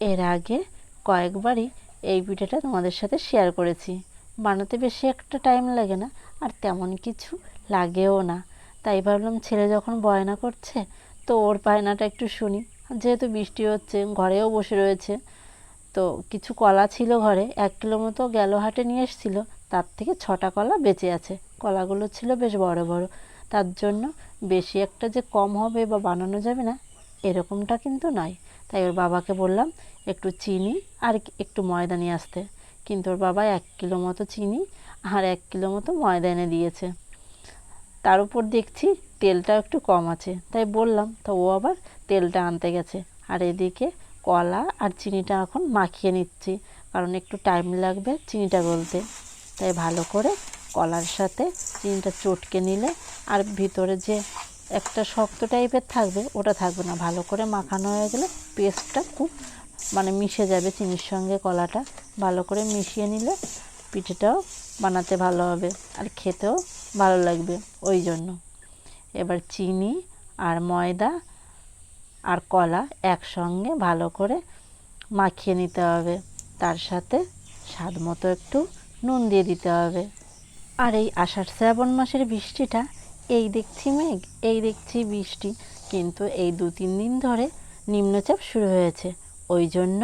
এর আগে কয়েকবারই এই পিঠেটা তোমাদের সাথে শেয়ার করেছি। বানাতে বেশি একটা টাইম লাগে না, আর তেমন কিছু লাগেও না। তাই ভাবলাম ছেলে যখন বয়না করছে, তো ওর বায়নাটা একটু শুনি। যেহেতু বৃষ্টি হচ্ছে, ঘরেও বসে রয়েছে, তো কিছু কলা ছিল ঘরে, এক কিলো মতো গেল হাটে নিয়ে এসেছিল। তার থেকে ছটা কলা বেঁচে আছে। কলাগুলো ছিল বেশ বড় বড়। তার জন্য বেশি একটা যে কম হবে বা বানানো যাবে না এরকমটা কিন্তু নয় তাই ওর বাবাকে বললাম, একটু চিনি আর একটু ময়দা নিয়ে আসতে। কিন্তু ওর বাবা এক কিলো মতো চিনি আর এক কিলো মতো ময়দা এনে দিয়েছে। তার উপর দেখছি তেলটা একটু কম আছে। তাই বললাম, তো ও আবার তেলটা আনতে গেছে। আর এদিকে কলা আর চিনিটা এখন মাখিয়ে নিচ্ছি, কারণ একটু টাইম লাগবে চিনিটা গলতে। তাই ভালো করে কলার সাথে চিনিটা চটকে নিলে আর ভিতরে যে একটা শক্ত টাইপের থাকবে, ওটা থাকবে না। ভালো করে মাখানো হয়ে গেলে পেস্টটা খুব মানে মিশে যাবে চিনির সঙ্গে কলাটা। ভালো করে মিশিয়ে নিলে পিঠেটাও বানাতে ভালো হবে আর খেতেও ভালো লাগবে ওই জন্য। এবার চিনি আর ময়দা আর কলা একসঙ্গে ভালো করে মাখিয়ে নিতে হবে। তার সাথে স্বাদ মতো একটু নুন দিয়ে দিতে হবে। আর এই আষাঢ় শ্রাবণ মাসের বৃষ্টিটা এই দেখছি মেঘ, এই দেখছি বৃষ্টি। কিন্তু এই দু তিন দিন ধরে নিম্নচাপ শুরু হয়েছে। ওই জন্য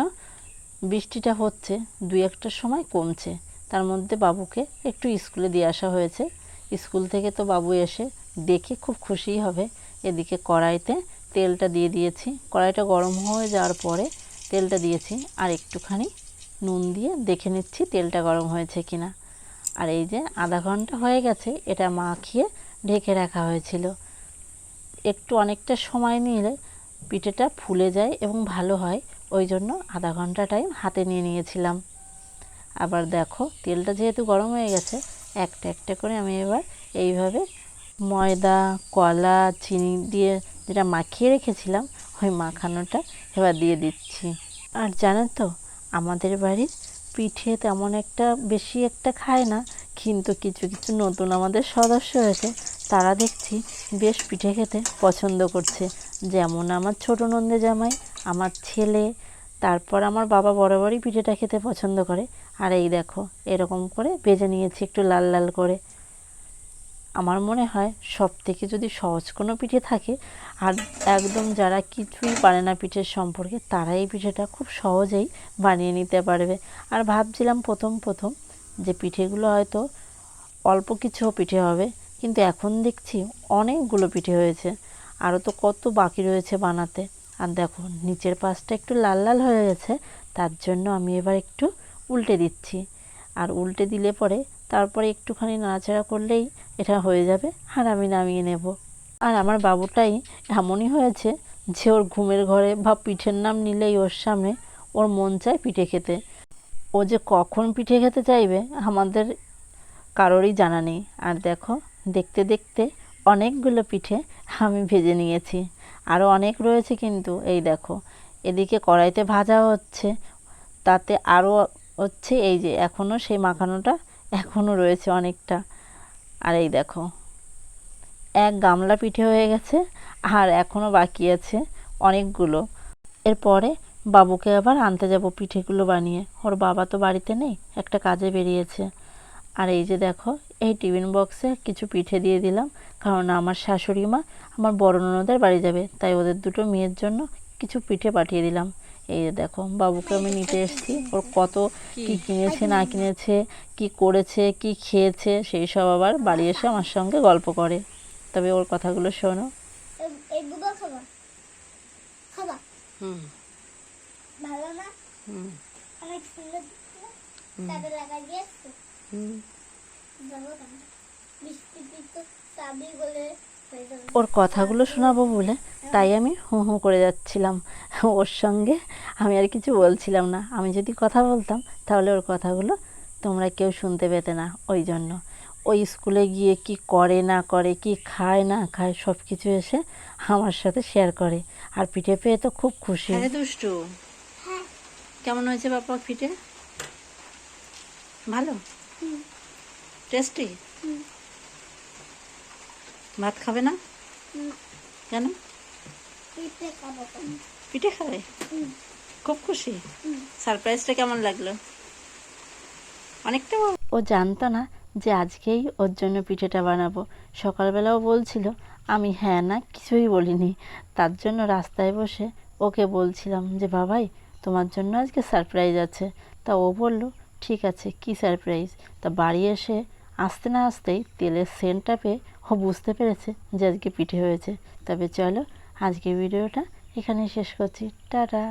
বৃষ্টিটা হচ্ছে, দুই একটার সময় কমছে। তার মধ্যে বাবুকে একটু স্কুলে দিয়ে আসা হয়েছে। স্কুল থেকে তো বাবু এসে দেখে খুব খুশিই হবে। এদিকে কড়াইতে তেলটা দিয়ে দিয়েছি। কড়াইটা গরম হয়ে যাওয়ার পরে তেলটা দিয়েছি। আর একটুখানি নুন দিয়ে দেখে নিচ্ছি তেলটা গরম হয়েছে কিনা। আর এই যে আধা ঘণ্টা হয়ে গেছে, এটা মাখিয়ে ঢেকে রাখা হয়েছিল। একটু অনেকটা সময় নিলে পিঠেটা ফুলে যায় এবং ভালো হয়। ওই জন্য আধা ঘণ্টা টাইম হাতে নিয়ে নিয়েছিলাম। আবার দেখো, তেলটা যেহেতু গরম হয়ে গেছে, একটা একটা করে আমি এবার এইভাবে ময়দা, কলা, চিনি দিয়ে যেটা মাখিয়ে রেখেছিলাম, ওই মাখানোটা এবার দিয়ে দিচ্ছি। আর জানো তো, আমাদের বাড়ির পিঠে তেমন একটা বেশি একটা খায় না, কিন্তু কিছু কিছু নতুন আমাদের সদস্য হয়েছে তারা দেখছি বেশ পিঠে খেতে পছন্দ করছে। যেমন আমার ছোটো নন্দে জামাই, আমার ছেলে, তারপর আমার বাবা বরাবরই পিঠেটা খেতে পছন্দ করে। আর এই দেখো, এরকম করে ভেজে নিয়েছি একটু লাল লাল করে। আমার মনে হয় সব থেকে যদি সহজ কোনো পিঠে থাকে, আর একদম যারা কিছুই পারে না পিঠের সম্পর্কে তারা এই পিঠেটা খুব সহজেই বানিয়ে নিতে পারবে। আর ভাবছিলাম প্রথম প্রথম যে পিঠেগুলো হয়তো অল্প কিছু পিঠে হবে কিন্তু এখন দেখছি অনেকগুলো পিঠে হয়েছে। আরও তো কত বাকি রয়েছে বানাতে। আর দেখো, নিচের পাশটা একটু লাল লাল হয়ে গেছে, তার জন্য আমি এবার একটু উল্টে দিচ্ছি। আর উল্টে দিলে পরে তারপরে একটুখানি নাড়াচাড়া করলেই এটা হয়ে যাবে আর আমি নামিয়ে নেব। আর আমার বাবুটাই এমনই হয়েছে যে ওর ঘুমের ঘরে বা পিঠের নাম নিলেই ওর সামনে ওর মন চায় পিঠে খেতে। ও যে কখন পিঠে খেতে চাইবে আমাদের কারোরই জানা নেই। আর দেখো দেখতে দেখতে অনেকগুলো পিঠে আমি ভেজে নিয়েছি। আরও অনেক রয়েছে কিন্তু, এই দেখো। এদিকে কড়াইতে ভাজা হচ্ছে, তাতে আরও হচ্ছে এই যে এখনও সেই মাখানোটা এখনও রয়েছে অনেকটা। আর এই দেখো, এক গামলা পিঠে হয়ে গেছে, আর এখনও বাকি আছে অনেকগুলো। এরপরে বাবুকে আবার আনতে যাব পিঠেগুলো বানিয়ে। ওর বাবা তো বাড়িতে নেই, একটা কাজে বেরিয়েছে। আর এই যে দেখো এই টিফিন বক্সে কিছু পিঠে দিয়ে দিলাম। কারণ আমার শাশুড়ি মা আমার বড় ননদের বাড়ি যাবে তাই ওদের দুটো মেয়ের জন্য কিছু পিঠে পাঠিয়ে দিলাম। এই যে দেখো বাবুকে আমি নিতে এসেছি। ওর কত কি কিনেছে না কিনেছে কি করেছে কি খেয়েছে সেই সব আবার বাড়ি এসে আমার সঙ্গে গল্প করে। তবে ওর কথাগুলো শোনো। এ- এগুলো খাবা? খাবা? হুম। ভালো না? হুম। অনেক সুন্দর তাদের লাগা ওর কথাগুলো শোনাবো বলে তাই আমি হু হু করে যাচ্ছিলাম। ওর সঙ্গে আমি আর কিছু বলছিলাম না। আমি যদি কথা বলতাম তাহলে ওর কথাগুলো তোমরা কেউ শুনতে পেতে না ওই জন্য। ওই স্কুলে গিয়ে কি করে না করে কি খায় না খায় সব কিছু এসে আমার সাথে শেয়ার করে। আর পিঠে পেয়ে তো খুব খুশি। হ্যাঁ দুষ্টু। হ্যাঁ। কেমন হয়েছে বাবা পিঠে? ভালো? টেস্টি ভাত খাবে না? কেন? পিঠে খাব খুব? খুশি? সারপ্রাইজটা কেমন লাগল? অনেকটা ও জানতো না যে আজকেই ওর জন্য পিঠেটা বানাবো। সকালবেলাও বলছিল আমি হ্যাঁ না কিছুই বলিনি। তার জন্য রাস্তায় বসে ওকে বলছিলাম যে বাবাই তোমার জন্য আজকে সারপ্রাইজ আছে। তা ও বলল ঠিক আছে, কি সারপ্রাইজ তা বাড়ি এসে আসতে না আসতেই তেলের সেন্টটা পেয়ে ও বুঝতে পেরেছে যে আজকে পিঠে হয়েছে। তবে চলো আজকে ভিডিওটা এখানেই শেষ করছি। টাটা!